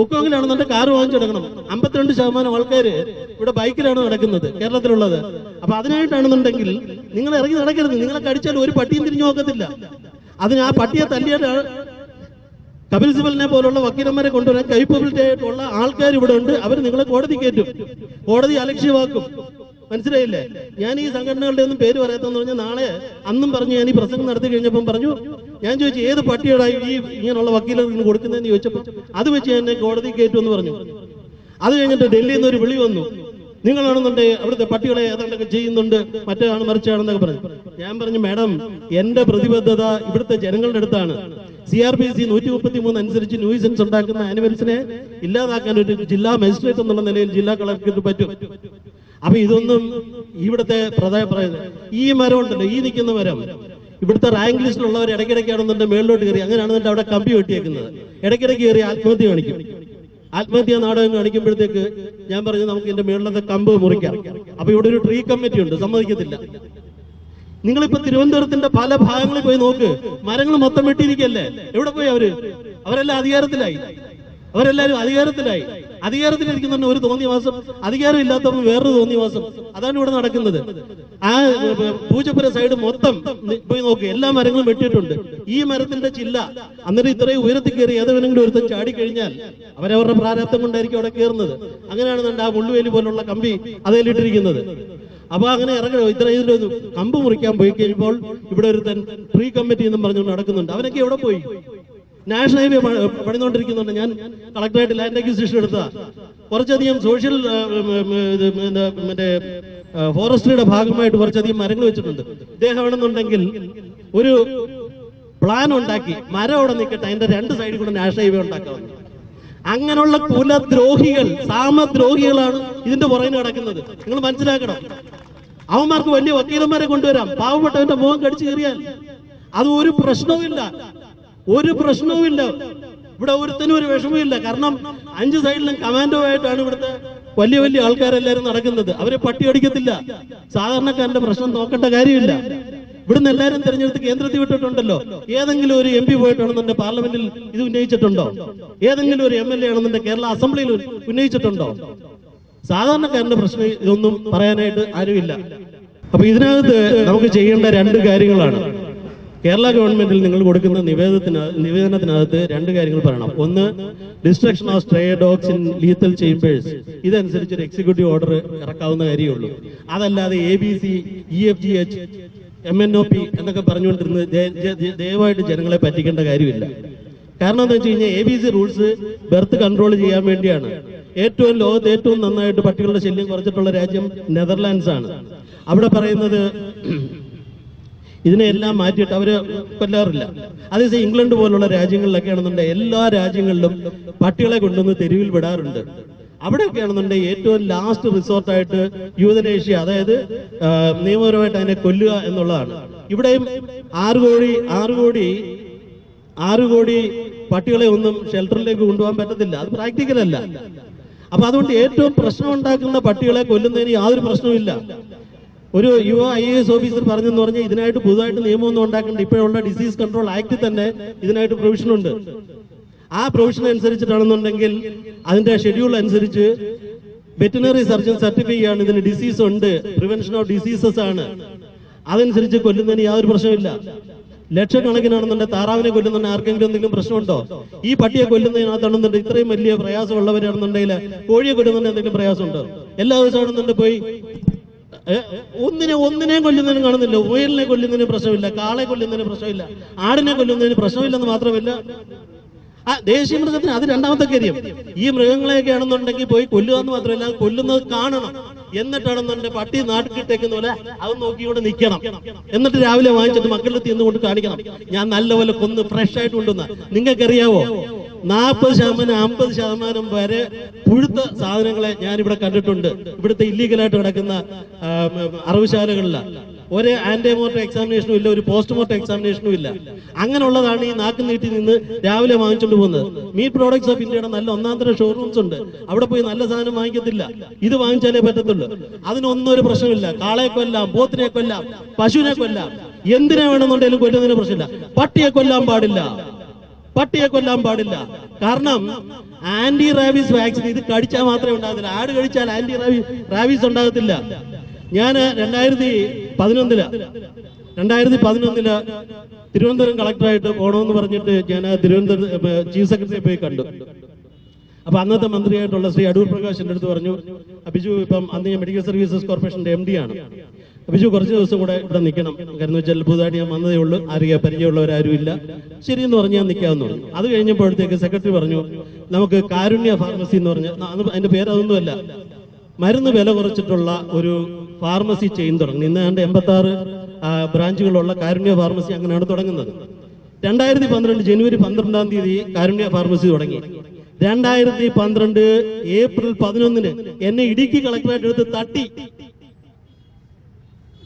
ഒക്കെങ്കിലാണെന്നുണ്ട് കാറ് വാങ്ങിച്ചെടുക്കണം അമ്പത്തിരണ്ട് ശതമാനം ആൾക്കാര് ഇവിടെ ബൈക്കിലാണ് നടക്കുന്നത് കേരളത്തിലുള്ളത്. അപ്പൊ അതിനായിട്ടാണെന്നുണ്ടെങ്കിൽ നിങ്ങൾ ഇറങ്ങി നടക്കരുത്. നിങ്ങളെ കടിച്ചാൽ ഒരു പട്ടിയും തിരിഞ്ഞു നോക്കത്തില്ല അതിന് ആ പട്ടിയെ തല്ലിയിട്ട് കപിൽ സിബലിനെ പോലുള്ള വക്കീലന്മാരെ കൊണ്ടുവരാൻ കൈപ്പബിലിറ്റി ആയിട്ടുള്ള ആൾക്കാർ ഇവിടെ ഉണ്ട്. അവർ നിങ്ങളെ കോടതി കയറ്റും. കോടതി അലക്ഷ്യമാക്കും. മനസ്സിലായില്ലേ? ഞാൻ ഈ സംഘടനകളുടെ ഒന്നും പേര് പറയാത്തെന്ന് പറഞ്ഞാൽ നാളെ അന്നും പറഞ്ഞു ഞാൻ ഈ പ്രസംഗം നടത്തി കഴിഞ്ഞപ്പം പറഞ്ഞു ഞാൻ ചോദിച്ചു ഏത് പട്ടിയോടായി ഈ ഇങ്ങനെയുള്ള വക്കീലുകൾ കൊടുക്കുന്നതെന്ന് ചോദിച്ചപ്പോൾ അത് വെച്ച് എന്നെ കോടതി കയറ്റുമെന്ന് പറഞ്ഞു. അത് കഴിഞ്ഞിട്ട് ഡൽഹിയിൽ നിന്ന് ഒരു വിളി വന്നു. നിങ്ങളാണെന്നുണ്ടെങ്കിൽ അവിടുത്തെ പട്ടികളെ ഏതാണ്ടൊക്കെ ചെയ്യുന്നുണ്ട് മറ്റാണ് മറിച്ചാണെന്നൊക്കെ പറഞ്ഞു. ഞാൻ പറഞ്ഞു മാഡം എന്റെ പ്രതിബദ്ധത ഇവിടുത്തെ ജനങ്ങളുടെ അടുത്താണ്. സി ആർ പി സി നൂറ്റി മുപ്പത്തി മൂന്ന് അനുസരിച്ച് ന്യൂസൻസ് ഉണ്ടാക്കുന്ന ആനിമൽസിനെ ഇല്ലാതാക്കാൻ ഒരു ജില്ലാ മജിസ്ട്രേറ്റ് എന്നുള്ള നിലയിൽ ജില്ലാ കളക്ടർക്ക് പറ്റും. അപ്പൊ ഇതൊന്നും ഇവിടുത്തെ പ്രധാന ഈ മരം ഉണ്ടല്ലോ ഈ നിൽക്കുന്ന മരം. ഇവിടുത്തെ റാങ്ക് ലിസ്റ്റിലുള്ളവർ ഇടയ്ക്കിടയ്ക്കാണെന്നുണ്ട് മേളിലോട്ട് കയറി. അങ്ങനെയാണെന്നുണ്ട് അവിടെ കമ്പി വെട്ടിയേക്കുന്നത്. ഇടയ്ക്കിടയ്ക്ക് കയറി ആത്മഹത്യ കാണിക്കും. ആത്മഹത്യ നാടകം കാണിക്കുമ്പോഴത്തേക്ക് ഞാൻ പറഞ്ഞു നമുക്ക് ഇതിന്റെ മേളിലത്തെ കമ്പ് മുറിക്കാം. അപ്പൊ ഇവിടെ ഒരു ട്രീ കമ്മിറ്റി ഉണ്ട്. സമ്മതിക്കത്തില്ല. നിങ്ങളിപ്പോ തിരുവനന്തപുരത്തിന്റെ പല ഭാഗങ്ങളിൽ പോയി നോക്ക്. മരങ്ങൾ മൊത്തം വെട്ടിയിരിക്കല്ലേ? എവിടെ പോയി അവർ? അവരെല്ലാം അധികാരത്തിലായി. അവരെല്ലാരും അധികാരത്തിലായി. അധികാരത്തിലിരിക്കുന്ന ഒരു തോന്നിവാസം അധികാരം ഇല്ലാത്തവൻ വേറൊരു തോന്നിയവാസം. അതാണ് ഇവിടെ നടക്കുന്നത്. ആ പൂജപ്പുര സൈഡ് മൊത്തം പോയി നോക്ക് എല്ലാ മരങ്ങളും വെട്ടിയിട്ടുണ്ട്. ഈ മരത്തിന്റെ ചില്ല അന്നേരം ഇത്രയും ഉയരത്തിൽ കയറി ഏതെങ്കിലും ഒരുത്തൻ ചാടിക്കഴിഞ്ഞാൽ അവരവരുടെ പ്രാരാബ്ദം കൊണ്ടായിരിക്കും അവിടെ കയറുന്നത്. അങ്ങനെയാണ് ആ മുള്ളുവേലി പോലുള്ള കമ്പി അതിലിട്ടിരിക്കുന്നത് അപ്പൊ അങ്ങനെ ഇറങ്ങണം ഇത്ര ഇതിലൊരു കമ്പ് മുറിക്കാൻ പോയി കഴിയുമ്പോൾ ഇവിടെ ഒരുത്തൻ പ്രീ കമ്മിറ്റി എന്നും പറഞ്ഞുകൊണ്ട് നടക്കുന്നുണ്ട്. അവനൊക്കെ എവിടെ പോയി? നാഷണൽ ഹൈവേ പണിതുകൊണ്ടിരിക്കുന്നുണ്ട് ഞാൻ കളക്ടറേറ്റ് ലാൻഡ് അക്വിസിഷൻ എടുത്ത കുറച്ചധികം സോഷ്യൽ മറ്റേ ഫോറസ്ട്രിയുടെ ഭാഗമായിട്ട് കുറച്ചധികം മരങ്ങൾ വെച്ചിട്ടുണ്ട്. ഇദ്ദേഹം വേണമെന്നുണ്ടെങ്കിൽ ഒരു പ്ലാൻ ഉണ്ടാക്കി മരം അവിടെ നിൽക്കട്ടെ അതിന്റെ രണ്ട് സൈഡിൽ കൂടെ നാഷണൽ ഹൈവേ ഉണ്ടാക്കാവുന്നു അങ്ങനെയുള്ള കുലദ്രോഹികൾ സാമദ്രോഹികളാണ് ഇതിന്റെ പുറകിൽ നടക്കുന്നത്. നിങ്ങൾ മനസ്സിലാക്കണം. അവന്മാർക്ക് വലിയ വക്കീലന്മാരെ കൊണ്ടുവരാം. പാവപ്പെട്ടവന്റെ മുഖം കടിച്ചു കയറിയാൽ. അത് ഒരു പ്രശ്നവുമില്ല. ഒരു പ്രശ്നവുമില്ല. ഇവിടെ ഒരുത്തനും ഒരു വിഷമമില്ല കാരണം അഞ്ച് സൈഡിലും കമാൻഡോ ആയിട്ടാണ് ഇവിടുത്തെ വലിയ വലിയ ആൾക്കാരെല്ലാരും നടക്കുന്നത്. അവരെ പട്ടി അടിക്കത്തില്ല. സാധാരണക്കാരന്റെ പ്രശ്നം നോക്കേണ്ട കാര്യമില്ല. ഇവിടുന്ന് എല്ലാരും തെരഞ്ഞെടുത്ത് കേന്ദ്രത്തിൽ വിട്ടിട്ടുണ്ടല്ലോ. ഏതെങ്കിലും ഒരു എം പി പോയിട്ടാണെന്നുണ്ടെ പാർലമെന്റിൽ ഇത് ഉന്നയിച്ചിട്ടുണ്ടോ? ഏതെങ്കിലും ഒരു എം എൽ എ ആണെന്നുണ്ടെ കേരള അസംബ്ലിയിൽ ഉന്നയിച്ചിട്ടുണ്ടോ? സാധാരണക്കാരന്റെ പ്രശ്നം ഇതൊന്നും പറയാനായിട്ട് ആരുമില്ല. അപ്പൊ ഇതിനകത്ത് നമുക്ക് ചെയ്യേണ്ട രണ്ട് കാര്യങ്ങളാണ്. കേരള ഗവൺമെന്റിൽ നിങ്ങൾ കൊടുക്കുന്ന നിവേദനത്തിന് നിവേദനത്തിനകത്ത് രണ്ട് കാര്യങ്ങൾ പറയണം. ഒന്ന് destruction of stray dogs in lethal chambers ഇതനുസരിച്ച് ഒരു എക്സിക്യൂട്ടീവ് ഓർഡർ ഇറക്കാവുന്ന കാര്യമുള്ളൂ. അതല്ലാതെ A B C E F G H M N O P എന്നൊക്കെ പറഞ്ഞുകൊണ്ടിരുന്നത് ദയവായിട്ട് ജനങ്ങളെ പറ്റിക്കേണ്ട കാര്യമില്ല. കാരണം എന്താ വെച്ച് കഴിഞ്ഞാൽ A B C rules birth control ചെയ്യാൻ വേണ്ടിയാണ്. ഏറ്റവും ലോകത്ത് ഏറ്റവും നന്നായിട്ട് പട്ടികളുടെ ശല്യം കുറച്ചിട്ടുള്ള രാജ്യം നെതർലാൻഡ്സ് ആണ് അവിടെ പറയുന്നത് ഇതിനെല്ലാം മാറ്റിയിട്ട് അവർ കൊല്ലാറില്ല. അതേസമയം ഇംഗ്ലണ്ട് പോലുള്ള രാജ്യങ്ങളിലൊക്കെ ആണെന്നുണ്ടെങ്കിൽ എല്ലാ രാജ്യങ്ങളിലും പട്ടികളെ കൊണ്ടുവന്ന് തെരുവിൽ വിടാറുണ്ട്. അവിടെയൊക്കെ ആണെന്നുണ്ടെങ്കിൽ ഏറ്റവും ലാസ്റ്റ് റിസോർട്ടായിട്ട് യൂതനേഷ്യ അതായത് നിയമപരമായിട്ട് അതിനെ കൊല്ലുക എന്നുള്ളതാണ്. ഇവിടെയും ആറ് കോടി ആറ് കോടി ആറ് കോടി പട്ടികളെ ഒന്നും ഷെൽട്ടറിലേക്ക് കൊണ്ടുപോകാൻ പറ്റത്തില്ല. അത് പ്രാക്ടിക്കലല്ല അപ്പൊ അതുകൊണ്ട് ഏറ്റവും പ്രശ്നം ഉണ്ടാക്കുന്ന പട്ടികളെ കൊല്ലുന്നതിന് യാതൊരു പ്രശ്നവുമില്ല ഒരു യുവ ഐ എസ് ഓഫീസർ പറഞ്ഞെന്ന് പറഞ്ഞാൽ ഇതിനായിട്ട് പുതുതായിട്ട് നിയമമൊന്നും ഉണ്ടാക്കേണ്ട. ഇപ്പോഴുള്ള ഡിസീസ് കൺട്രോൾ ആക്ട് തന്നെ ഇതിനായിട്ട് പ്രൊവിഷൻ ഉണ്ട്. ആ പ്രൊവിഷൻ അനുസരിച്ചിട്ടാണെന്നുണ്ടെങ്കിൽ അതിന്റെ ഷെഡ്യൂൾ അനുസരിച്ച് വെറ്റിനറി സർജൻ സർട്ടിഫൈ ചെയ്യാണ് ഇതിന് ഡിസീസ് ഉണ്ട്. പ്രിവെൻഷൻ ഓഫ് ഡിസീസസ് ആണ്. അതനുസരിച്ച് കൊല്ലുന്നതിന് യാതൊരു പ്രശ്നമില്ല ലക്ഷക്കണക്കിനാണെന്നുണ്ടെങ്കിൽ താറാവിനെ കൊല്ലുന്നുണ്ട് ആർക്കെങ്കിലും എന്തെങ്കിലും പ്രശ്നമുണ്ടോ? ഈ പട്ടിയെ കൊല്ലുന്നതിനകത്താണെന്നുണ്ടെങ്കിൽ ഇത്രയും വലിയ പ്രയാസമുള്ളവരാണെന്നുണ്ടെങ്കിൽ കോഴിയെ കൊല്ലുന്നതിന് എന്തെങ്കിലും പ്രയാസമുണ്ടോ? എല്ലാ ദിവസവും ആണെന്നുണ്ടെങ്കിൽ പോയി ഏ, ഒന്നിനെ കൊല്ലുന്നതിന് കാണുന്നില്ല. മുയലിനെ കൊല്ലുന്നതിന് പ്രശ്നമില്ല. കാളെ കൊല്ലുന്നതിന് പ്രശ്നമില്ല. ആടിനെ കൊല്ലുന്നതിന് പ്രശ്നമില്ലെന്ന് മാത്രമല്ല ആ ദേശീയ മൃഗത്തിന് അത് രണ്ടാമത്തെ കാര്യം. ഈ മൃഗങ്ങളെയൊക്കെ ആണെന്നുണ്ടെങ്കിൽ പോയി കൊല്ലുക എന്ന് മാത്രമല്ല കൊല്ലുന്നത് കാണണം. എന്നിട്ടാണെന്നുണ്ടെങ്കിൽ പട്ടി നാട്ടിക്കിട്ടേക്കുന്ന പോലെ അത് നോക്കിയോടെ നിൽക്കണം. എന്നിട്ട് രാവിലെ വാങ്ങിച്ചിട്ട് മക്കളുടെ തിന്നുകൊണ്ട് കാണിക്കണം. ഞാൻ നല്ലപോലെ കൊന്ന് ഫ്രഷ് ആയിട്ട് കൊണ്ടുവന്ന. നിങ്ങൾക്കറിയാവോ? നാൽപ്പത് ശതമാനം അമ്പത് ശതമാനം വരെ പുഴുത്ത സാധനങ്ങളെ ഞാൻ ഇവിടെ കണ്ടിട്ടുണ്ട്. ഇവിടുത്തെ ഇല്ലീഗലായിട്ട് കിടക്കുന്ന അറവുശാലകളിലാണ് ഒരു ആന്റിമോർട്ടം എക്സാമിനേഷനും ഇല്ല ഒരു പോസ്റ്റ്മോർട്ടം എക്സാമിനേഷനും ഇല്ല. അങ്ങനെയുള്ളതാണ് ഈ നാക്ക് നീട്ടി നിന്ന് രാവിലെ വാങ്ങിച്ചുകൊണ്ട് പോകുന്നത്. മീറ്റ് പ്രോഡക്ട്സ് ഓഫ് ഇന്ത്യയുടെ നല്ല ഒന്നാന്തര തരം ഷോറൂംസ് ഉണ്ട്. അവിടെ പോയി നല്ല സാധനം വാങ്ങിക്കത്തില്ല. ഇത് വാങ്ങിച്ചാലേ പറ്റത്തുള്ളൂ. അതിനൊന്നും ഒരു പ്രശ്നമില്ല. കാളയെ കൊല്ലാം പോത്തിനെ കൊല്ലാം പശുവിനെ കൊല്ലാം. എന്തിനെ വേണമെന്നുണ്ടെങ്കിലും കൊല്ലുന്നതിന് പ്രശ്നമില്ല. പട്ടിയെ കൊല്ലാൻ പാടില്ല. പട്ടിയെ കൊല്ലാൻ പാടില്ല. കാരണം ആന്റി റാബീസ് വാക്സിൻ ഇത് കടിച്ചാൽ മാത്രമേ ഉണ്ടാകത്തില്ല ആട് കഴിച്ചാൽ ആന്റി റാബീസ് ഉണ്ടാകത്തില്ല. ഞാൻ രണ്ടായിരത്തി പതിനൊന്നിൽ രണ്ടായിരത്തി പതിനൊന്നിൽ തിരുവനന്തപുരം കളക്ടറായിട്ട് പോകണമെന്ന് പറഞ്ഞിട്ട് ഞാൻ തിരുവനന്തപുരം ചീഫ് സെക്രട്ടറിയെ പോയി കണ്ടു. അപ്പൊ അന്നത്തെ മന്ത്രിയായിട്ടുള്ള ശ്രീ അടൂർ പ്രകാശ് അടുത്ത് പറഞ്ഞു അഭിജു ഇപ്പം അന്ന് ഞാൻ മെഡിക്കൽ സർവീസസ് കോർപ്പറേഷന്റെ എം ഡി ആണ് അഭിജു കുറച്ച് ദിവസം കൂടെ ഇവിടെ നിൽക്കണം. കാരണം വെച്ചാൽ പുതുതായിട്ട് ഞാൻ വന്നതേ ഉള്ളൂ. അറിയാൻ പരിചയമുള്ളവരാരും ഇല്ല ശരി എന്ന് പറഞ്ഞ് ഞാൻ നിൽക്കാമെന്ന് പറഞ്ഞു അത് കഴിഞ്ഞപ്പോഴത്തേക്ക് സെക്രട്ടറി പറഞ്ഞു നമുക്ക് കാരുണ്യ ഫാർമസി എന്ന് പറഞ്ഞ അതിന്റെ പേര് അതൊന്നുമല്ല മരുന്ന് വില കുറച്ചിട്ടുള്ള ഒരു ഫാർമസി ചെയിൻ തുടങ്ങി ഇന്ന് ഏതാണ്ട് എൺപത്തി ആറ് ബ്രാഞ്ചുകളുള്ള കാരുണ്യ ഫാർമസി അങ്ങനെയാണ് തുടങ്ങുന്നത്. രണ്ടായിരത്തി പന്ത്രണ്ട് ജനുവരി പന്ത്രണ്ടാം തീയതി കാരുണ്യ ഫാർമസി തുടങ്ങി. രണ്ടായിരത്തി പന്ത്രണ്ട് ഏപ്രിൽ പതിനൊന്നിന് എന്നെ ഇടുക്കി കളക്ടറേറ്റ് എടുത്ത് തട്ടി.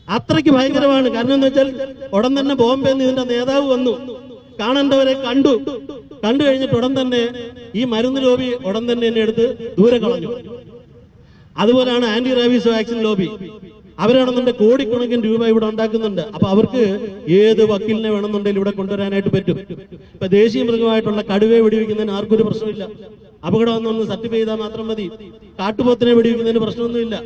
അത്രയ്ക്ക് ഭയങ്കരമാണ്. കാരണം എന്ന് വെച്ചാൽ ഉടൻ തന്നെ ബോംബെ ഇതിന്റെ നേതാവ് വന്നു. കാണേണ്ടവരെ കണ്ടു. കണ്ടു കഴിഞ്ഞിട്ട് ഉടൻ തന്നെ ഈ മരുന്ന് ലോബി ഉടൻ തന്നെ എന്നെ എടുത്ത് ദൂരെ കളഞ്ഞു. അതുപോലെയാണ് ആന്റി റാബീസ് വാക്സിൻ ലോബി. അവരാണെന്നുണ്ട് കോടിക്കണക്കിന് രൂപ ഇവിടെ ഉണ്ടാക്കുന്നുണ്ട്. അപ്പൊ അവർക്ക് ഏത് വക്കീലിനെ വേണമെന്നുണ്ടെങ്കിൽ ഇവിടെ കൊണ്ടുവരാനായിട്ട് പറ്റും. ഇപ്പൊ ദേശീയ മൃഗമായിട്ടുള്ള കടുവയെ വെടിവെക്കുന്നതിന് ആർക്കൊരു പ്രശ്നമില്ല അപകടം ഒന്നൊന്ന് സർട്ടിഫൈ ചെയ്താൽ മാത്രം മതി. കാട്ടുപോത്തിനെ വെടിവെക്കുന്നതിന് പ്രശ്നമൊന്നുമില്ല.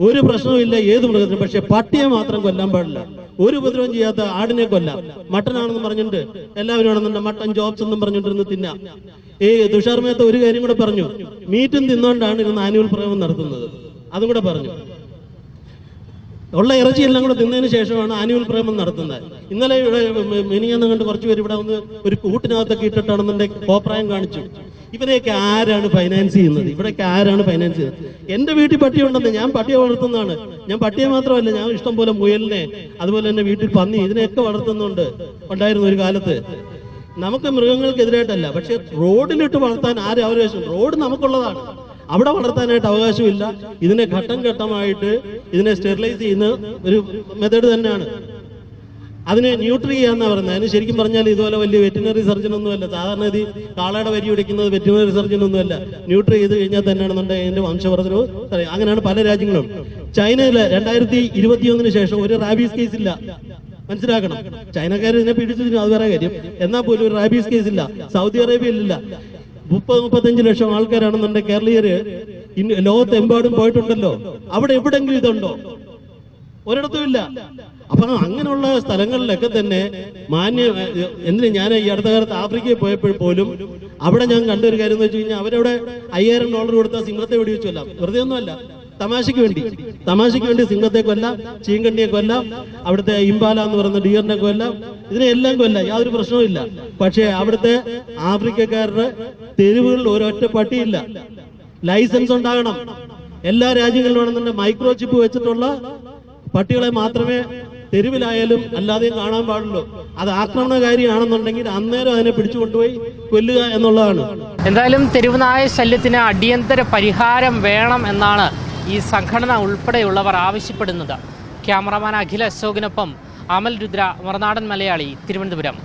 ഒരു പ്രശ്നവുമില്ല ഏത് മൃഗത്തിനും പക്ഷെ പട്ടിയെ മാത്രം കൊല്ലാൻ പാടില്ല. ഒരു ഉപദ്രവം ചെയ്യാത്ത ആടിനെ കൊല്ലാം. മട്ടനാണെന്ന് പറഞ്ഞിട്ട് എല്ലാവരും ആണെന്നുണ്ട് മട്ടൻ ജോബ്സ് എന്നും പറഞ്ഞിട്ടിരുന്ന് തിന്ന ഈ തുഷാർ മേത്ത ഒരു കാര്യം കൂടെ പറഞ്ഞു. മീറ്റും തിന്നോണ്ടാണ് ഇരുന്ന് ആനുവൽ പ്രയോഗം നടത്തുന്നത്. അതും കൂടെ പറഞ്ഞു. ഉള്ള ഇറച്ചി എല്ലാം കൂടെ തിന്നതിന് ശേഷമാണ് ആനുവൽ പ്രേമം നടത്തുന്നത്. ഇന്നലെ ഇവിടെ എന്ന് കണ്ട് കുറച്ച് പേര് ഇവിടെ വന്ന് ഒരു കൂട്ടിനകത്തൊക്കെ ഇട്ടിട്ടാണെന്നുണ്ടെങ്കിൽ കോപ്രായം കാണിച്ചു. ഇവരെയൊക്കെ ആരാണ് ഫൈനാൻസ് ചെയ്യുന്നത്? ഇവിടെയൊക്കെ ആരാണ് ഫൈനാൻസ് ചെയ്യുന്നത്? എന്റെ വീട്ടിൽ പട്ടി ഉണ്ടെന്ന് ഞാൻ പട്ടിയെ വളർത്തുന്നതാണ്. ഞാൻ പട്ടിയെ മാത്രമല്ല ഞാൻ ഇഷ്ടം പോലെ മുയലിനെ അതുപോലെ തന്നെ വീട്ടിൽ പന്നി ഇതിനെയൊക്കെ വളർത്തുന്നുണ്ട്. ഉണ്ടായിരുന്നു ഒരു കാലത്ത്. നമുക്ക് മൃഗങ്ങൾക്കെതിരായിട്ടല്ല പക്ഷെ റോഡിലിട്ട് വളർത്താൻ ആരും അവകാശം റോഡ് നമുക്കുള്ളതാണ്. അവിടെ വളർത്താനായിട്ട് അവകാശമില്ല. ഇതിനെ ഘട്ടം ഘട്ടമായിട്ട് ഇതിനെ സ്റ്റെറിലൈസ് ചെയ്യുന്ന ഒരു മെത്തേഡ് തന്നെയാണ്. അതിനെ ന്യൂട്രി ചെയ്യാന്നാ പറയുന്നത്. അതിന് ശരിക്കും പറഞ്ഞാൽ ഇതുപോലെ വലിയ വെറ്റിനറി സർജൻ ഒന്നുമല്ല. സാധാരണ ഇത് കാളയുടെ വരി ഒടിക്കുന്നത് വെറ്റിനറി സർജൻ ഒന്നുമല്ല. ന്യൂട്രി ചെയ്ത് കഴിഞ്ഞാൽ തന്നെയാണെന്നുണ്ടെങ്കിൽ അതിന്റെ വംശവർദ്ധനവ്. അങ്ങനെയാണ് പല രാജ്യങ്ങളും. ചൈനയിൽ രണ്ടായിരത്തി ഇരുപത്തിയൊന്നിന് ശേഷം ഒരു റാബീസ് കേസ് ഇല്ല. മനസ്സിലാക്കണം. ചൈനക്കാർ ഇതിനെ പിടിച്ചതിന് അത് വേറെ കാര്യം. എന്നാൽ പോലും ഒരു റാബീസ് കേസ് ഇല്ല. സൗദി അറേബ്യയിലില്ല. മുപ്പത് മുപ്പത്തഞ്ച് ലക്ഷം ആൾക്കാരാണെന്നുണ്ട് കേരളീയര് ലോകത്തെമ്പാടും പോയിട്ടുണ്ടല്ലോ. അവിടെ എവിടെങ്കിലും ഇതുണ്ടോ? ഒരിടത്തും ഇല്ല അപ്പൊ അങ്ങനെയുള്ള സ്ഥലങ്ങളിലൊക്കെ തന്നെ മാന്യ എന്തിനു ഞാൻ ഈ അടുത്ത കാലത്ത് ആഫ്രിക്കയിൽ പോയപ്പോൾ പോലും അവിടെ ഞാൻ കണ്ടൊരു കാര്യം എന്ന് വെച്ച് കഴിഞ്ഞാൽ അവരവിടെ അയ്യായിരം ഡോളർ കൊടുത്ത സിംഹത്തെ വെടിവെച്ചല്ല വെറുതെ ഒന്നുമല്ല തമാശയ്ക്ക് വേണ്ടി തമാശയ്ക്ക് വേണ്ടി സിംഹത്തെ കൊല്ലാം ചീങ്കണ്ണിയെ കൊല്ലാം അവിടുത്തെ ഇമ്പാല എന്ന് പറയുന്ന ഡിയറിനെ കൊല്ലാം ഇതിനെല്ലാം കൊല്ലാം യാതൊരു പ്രശ്നവുമില്ല പക്ഷേ അവിടുത്തെ ആഫ്രിക്കക്കാരുടെ തെരുവുകളിൽ ഒരൊറ്റ പട്ടിയില്ല. ലൈസൻസ് ഉണ്ടാകണം. എല്ലാ രാജ്യങ്ങളിലും ആണെന്നുണ്ടെങ്കിൽ മൈക്രോ ചിപ്പ് വെച്ചിട്ടുള്ള പട്ടികളെ മാത്രമേ തെരുവിലായാലും അല്ലാതെയും കാണാൻ പാടുള്ളൂ. അത് ആക്രമണകാരിയാണെന്നുണ്ടെങ്കിൽ അന്നേരം അതിനെ പിടിച്ചു കൊണ്ടുപോയി കൊല്ലുക എന്നുള്ളതാണ്. എന്തായാലും തെരുവുനായ ശല്യത്തിന് അടിയന്തര പരിഹാരം വേണം എന്നാണ് ഈ സംഘടന ഉൾപ്പെടെയുള്ളവർ ആവശ്യപ്പെടുന്നത്. ക്യാമറമാൻ അഖിൽ അശോകിനൊപ്പം അമൽ രുദ്ര മറുനാടൻ മലയാളി തിരുവനന്തപുരം.